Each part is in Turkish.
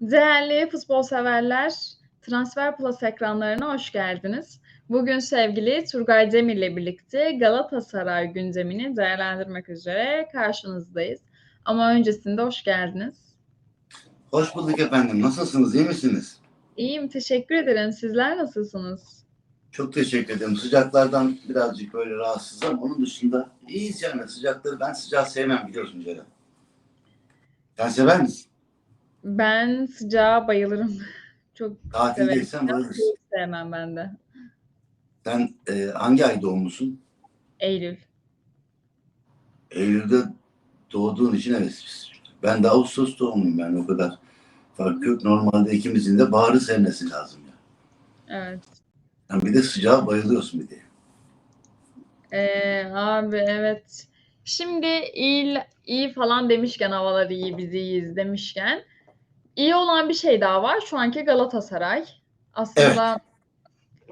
Değerli futbol severler, Transfer Plus ekranlarına hoş geldiniz. Bugün sevgili Turgay Demir ile birlikte Galatasaray gündemini değerlendirmek üzere karşınızdayız. Ama öncesinde hoş geldiniz. Hoş bulduk efendim. Nasılsınız? İyi misiniz? İyiyim, teşekkür ederim. Sizler nasılsınız? Çok teşekkür ederim. Sıcaklardan birazcık böyle rahatsızım. Onun dışında iyiyiz yani. Sıcakları ben sıcağı sevmem biliyorsun Ceren. Sen sever misin? Ben sıcağa bayılırım. Çok. Tatildeysen varırız. Hiç sevmem ben de. Sen e, hangi ay doğumlusun? Eylül. Eylül'de doğduğun için evet. Ben de Ağustos doğumluyum yani o kadar. Fark yok. Normalde ikimizin de baharı sevmesi lazım. Yani. Evet. Yani bir de sıcağa bayılıyorsun bir de. Ee, abi evet. Şimdi iyi, iyi falan demişken havalar iyi biz iyiyiz demişken iyi olan bir şey daha var. Şu anki Galatasaray. Aslında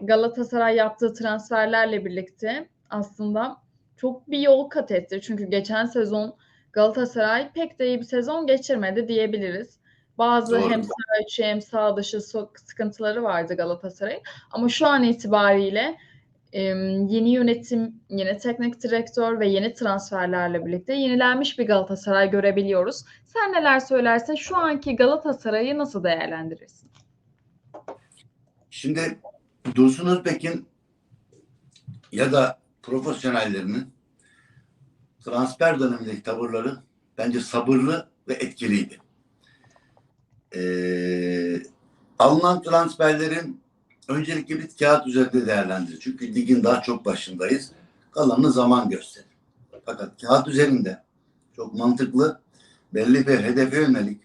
Galatasaray yaptığı transferlerle birlikte aslında çok bir yol kat etti. Çünkü geçen sezon Galatasaray pek de iyi bir sezon geçirmedi diyebiliriz. Bazı Doğru. hem sağ içi hem sağ dışı sıkıntıları vardı Galatasaray'ın. Ama şu an itibariyle yeni yönetim, yeni teknik direktör ve yeni transferlerle birlikte yenilenmiş bir Galatasaray görebiliyoruz. Sen neler söylersin? Şu anki Galatasaray'ı nasıl değerlendirirsin? Şimdi Dursun Özbek'in ya da profesyonellerinin transfer dönemindeki tavırları bence sabırlı ve etkiliydi. Ee, alınan transferlerin öncelikle bir kağıt üzerinde değerlendirir. Çünkü ligin daha çok başındayız. Kalanını zaman gösterir. Fakat kağıt üzerinde çok mantıklı, belli bir hedefe yönelik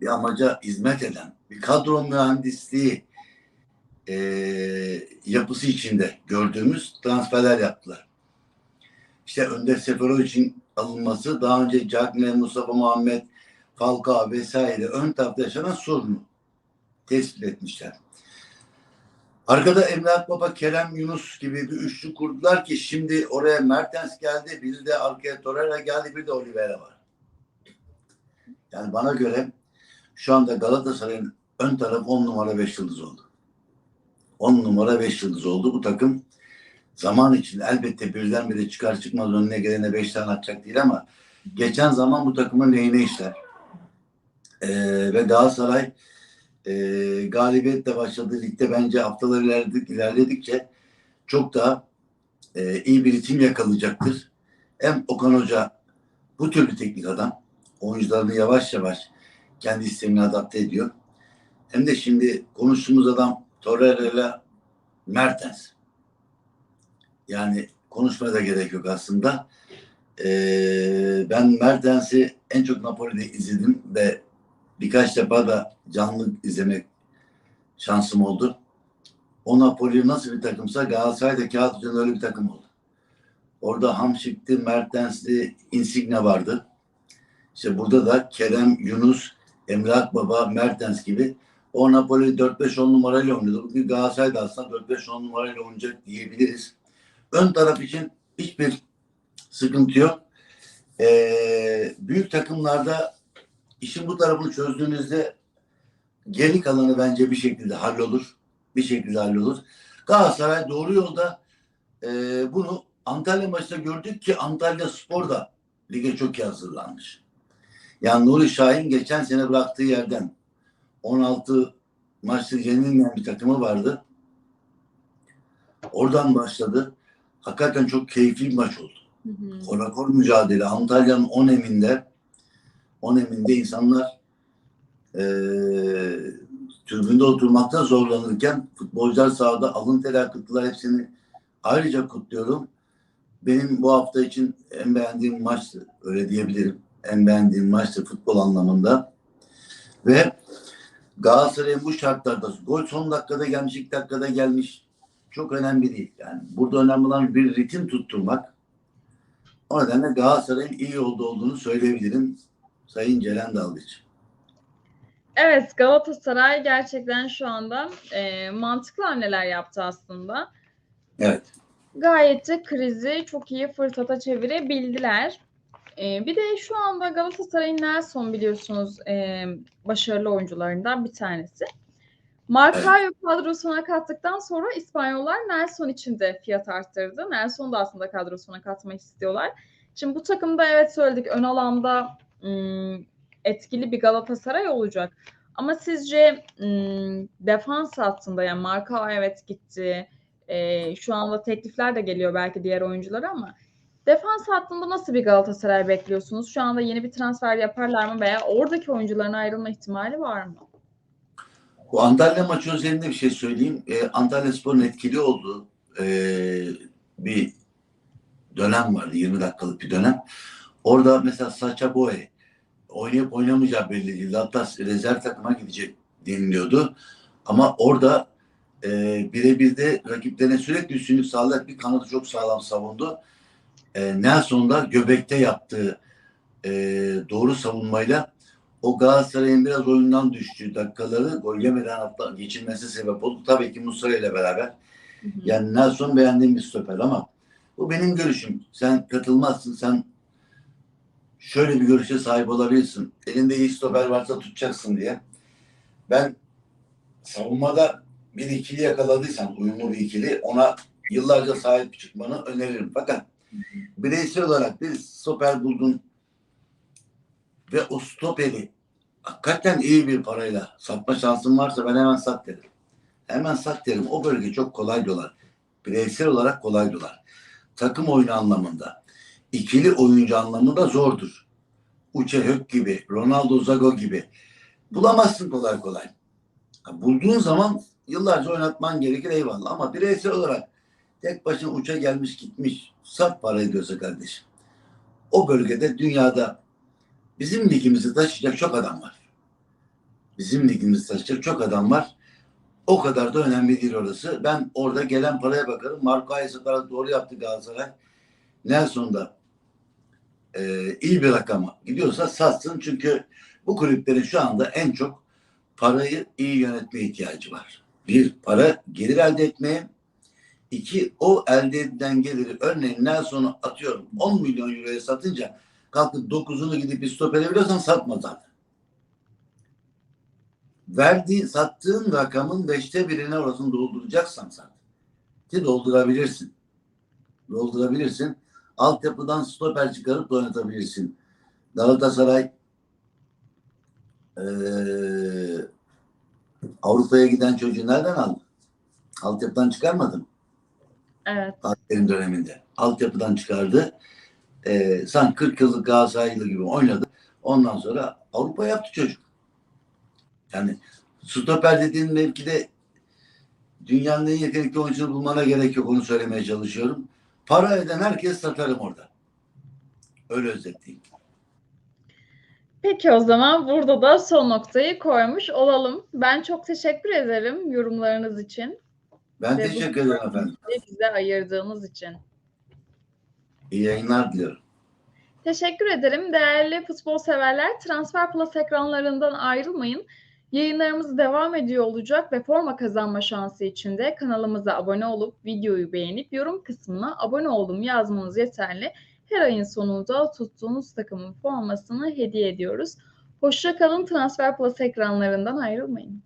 bir amaca hizmet eden bir kadro mühendisliği e, yapısı içinde gördüğümüz transferler yaptılar. İşte Önder Seferovic'in alınması daha önce Cagney, Mustafa Muhammed, Falcao vesaire ön tarafta yaşanan sorunu tespit etmişler. Arkada Emre Akbaba, Kerem Yunus gibi bir üçlü kurdular ki şimdi oraya Mertens geldi, bir de arkaya Torreira geldi, bir de Oliveira var. Yani bana göre şu anda Galatasaray'ın ön tarafı 10 numara 5 yıldız oldu. 10 numara 5 yıldız oldu. Bu takım zaman içinde elbette birdenbire çıkar çıkmaz önüne gelene 5 tane atacak değil ama geçen zaman bu takımın lehine işler. Ee, ve Galatasaray e, galibiyetle başladığı ligde bence haftalar ilerledik, ilerledikçe çok daha e, iyi bir ritim yakalayacaktır. Hem Okan Hoca bu tür bir teknik adam. Oyuncularını yavaş yavaş kendi sistemine adapte ediyor. Hem de şimdi konuştuğumuz adam Torreira Mertens. Yani konuşmaya da gerek yok aslında. Ee, ben Mertens'i en çok Napoli'de izledim ve birkaç defa da canlı izlemek şansım oldu. O Napoli nasıl bir takımsa Galatasaray da kağıt üzerinde öyle bir takım oldu. Orada Hamşik'ti, Mertens'ti, Insigne vardı. İşte burada da Kerem, Yunus, Emre Akbaba, Mertens gibi o Napoli 4-5-10 numarayla oynuyordu. Bugün Galatasaray da aslında 4-5-10 numarayla oynayacak diyebiliriz. Ön taraf için hiçbir sıkıntı yok. Ee, büyük takımlarda işin bu tarafını çözdüğünüzde geri kalanı bence bir şekilde hallolur. Bir şekilde hallolur. Galatasaray doğru yolda ee, bunu Antalya maçında gördük ki Antalya Spor da lige çok iyi hazırlanmış. Yani Nuri Şahin geçen sene bıraktığı yerden 16 maçta yenilmeyen bir takımı vardı. Oradan başladı. Hakikaten çok keyifli bir maç oldu. Hı hı. Korakor mücadele. Antalya'nın 10 eminde 10 eminde insanlar eee tribünde oturmakta zorlanırken futbolcular sahada alın teri akıttılar. Hepsini ayrıca kutluyorum. Benim bu hafta için en beğendiğim maçtı. Öyle diyebilirim. En beğendiğim maçtı futbol anlamında. Ve Galatasaray'ın bu şartlarda gol son dakikada gelmiş, ilk dakikada gelmiş. Çok önemli değil. Yani burada önemli olan bir ritim tutturmak. O nedenle Galatasaray'ın iyi yolda olduğunu söyleyebilirim. Sayın Ceren Dalgıç. Evet, Galatasaray gerçekten şu anda e, mantıklı hamleler yaptı aslında. Evet. Gayet de krizi çok iyi fırsata çevirebildiler. Ee, bir de şu anda Galatasaray'ın Nelson biliyorsunuz e, başarılı oyuncularından bir tanesi. Marcayo kadrosuna kattıktan sonra İspanyollar Nelson için de fiyat arttırdı. Nelson da aslında kadrosuna katmak istiyorlar. Şimdi bu takımda evet söyledik ön alanda etkili bir Galatasaray olacak. Ama sizce ım, defans hattında yani Marka evet gitti. Şu anda teklifler de geliyor belki diğer oyunculara ama defans hattında nasıl bir Galatasaray bekliyorsunuz? Şu anda yeni bir transfer yaparlar mı veya oradaki oyuncuların ayrılma ihtimali var mı? Bu Antalya maçı özelinde bir şey söyleyeyim. Ee, Antalya Spor'un etkili olduğu e, bir dönem vardı. 20 dakikalık bir dönem. Orada mesela Sacha Boey oynayıp oynamayacağı belli değildi. Hatta rezerv takıma gidecek deniliyordu. Ama orada e, birebir de rakiplerine sürekli üstünlük sağlayarak bir kanadı çok sağlam savundu. E, Nelson da göbekte yaptığı e, doğru savunmayla o Galatasaray'ın biraz oyundan düştüğü dakikaları gol yemeden hatta geçilmesi sebep oldu. Tabii ki Muslera ile beraber. Yani Nelson beğendiğim bir stoper ama bu benim görüşüm. Sen katılmazsın. Sen şöyle bir görüşe sahip olabilirsin. Elinde iyi stoper varsa tutacaksın diye. Ben savunmada bir ikili yakaladıysan, uyumlu bir ikili ona yıllarca sahip çıkmanı öneririm. Fakat bireysel olarak bir stoper buldun ve o stoperi hakikaten iyi bir parayla satma şansın varsa ben hemen sat derim. Hemen sat derim. O bölge çok kolay dolar. Bireysel olarak kolay dolar. Takım oyunu anlamında, ikili oyuncu anlamında zordur. Uçe Hök gibi, Ronaldo Zago gibi bulamazsın kolay kolay. Bulduğun zaman yıllarca oynatman gerekir eyvallah ama bireysel olarak tek başına uça gelmiş gitmiş sat parayı diyorsa kardeşim. O bölgede dünyada bizim ligimizi taşıyacak çok adam var. Bizim ligimizi taşıyacak çok adam var. O kadar da önemli değil orası. Ben orada gelen paraya bakarım. Marco Ayes'e doğru yaptı Galatasaray. Nelson da e, iyi bir rakama gidiyorsa satsın. Çünkü bu kulüplerin şu anda en çok parayı iyi yönetmeye ihtiyacı var. Bir, para gelir elde etmeye. İki, o elde edilen geliri örneğin Nelson'u atıyorum 10 milyon euroya satınca kalkıp 9'unu gidip bir stopere veriyorsan satma zaten. Verdiği, sattığın rakamın beşte birine orasını dolduracaksan sat. Ki doldurabilirsin. Doldurabilirsin. Altyapıdan stoper çıkarıp oynatabilirsin. Galatasaray eee Avrupa'ya giden çocuğu nereden aldı? Altyapıdan çıkarmadım. Evet. Fatih'in döneminde. Altyapıdan çıkardı. Ee, sanki 40 yıllık Galatasaraylı gibi oynadı. Ondan sonra Avrupa yaptı çocuk. Yani stoper dediğin mevkide dünyanın en yetenekli oyuncusunu bulmana gerek yok. Onu söylemeye çalışıyorum. Para eden herkes satarım orada. Öyle özetleyeyim. Peki o zaman burada da son noktayı koymuş olalım. Ben çok teşekkür ederim yorumlarınız için Ben Ve teşekkür ederim efendim. bize ayırdığınız için. İyi yayınlar diliyorum. Teşekkür ederim. Değerli futbol severler, Transfer Plus ekranlarından ayrılmayın. Yayınlarımız devam ediyor olacak ve forma kazanma şansı için de kanalımıza abone olup videoyu beğenip yorum kısmına abone oldum yazmanız yeterli. Her ayın sonunda tuttuğunuz takımın formasını hediye ediyoruz. Hoşça kalın Transfer Plus ekranlarından ayrılmayın.